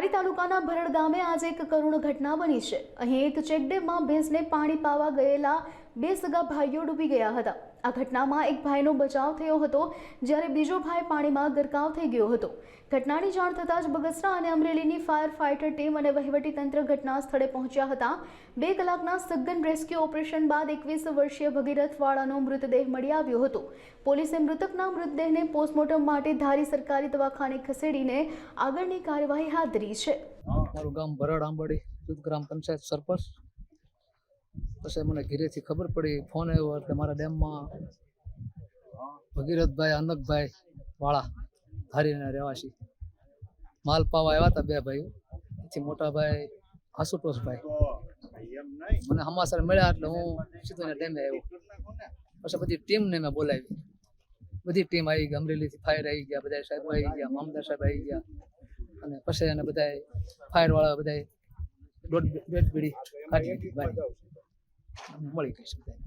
ધારી તાલુકાના ભરડ ગામે આજે એક કરુણ ઘટના બની છે. અહીં એક ચેકડેમમાં ભેંસને પાણી પાવા ગયેલા બે સગા ભાઈઓ ડૂબી ગયા હતા. આ ઘટનામાં એક ભાઈનો બચાવ થયો હતો, જ્યારે બીજો ભાઈ પાણીમાં ગરકાવ થઈ ગયો હતો. ઘટનાની જાણ થતાં જ બગસરા અને અમરેલીની ફાયર ફાઇટર ટીમ અને વહીવટી તંત્ર ઘટના સ્થળે પહોંચ્યા હતા. બે કલાકના સઘન રેસ્ક્યુ ઓપરેશન બાદ એકવીસ વર્ષીય ભગીરથવાળાનો મૃતદેહ મળી આવ્યો હતો. પોલીસે મૃતકના મૃતદેહને પોસ્ટમોર્ટમ માટે ધારી સરકારી દવાખાને ખસેડીને આગળની કાર્યવાહી હાથ ધરી છે. મારું ગામ ભરડ આંબડી ગ્રામ પંચાયત સરપંચ. પછી મને ઘીરેથી ખબર પડી ફોન આવ્યો એટલે મારા ડેમમાં ભગીરથભાઈ અનકભાઈ વાળા ધારીના રહેવાસી. માલ પાવા આવ્યા હતા બે ભાઈઓ. એથી મોટા ભાઈ આશુતોષભાઈ. મને સમાચાર મળ્યા એટલે હું સીધો ડેમે આવ્યો. પછી બધી ટીમને મેં બોલાવી. બધી ટીમ આવી ગઈ, અમરેલીથી ફાયર આવી ગયા બધા સાહેબ આવી ગયા, મામદાર સાહેબ આવી ગયા. અને પછી એને બધા ફાયર વાળા બધા દોઢ દોઢ બીડી કાઢી. મળી ગઈ છે બધાને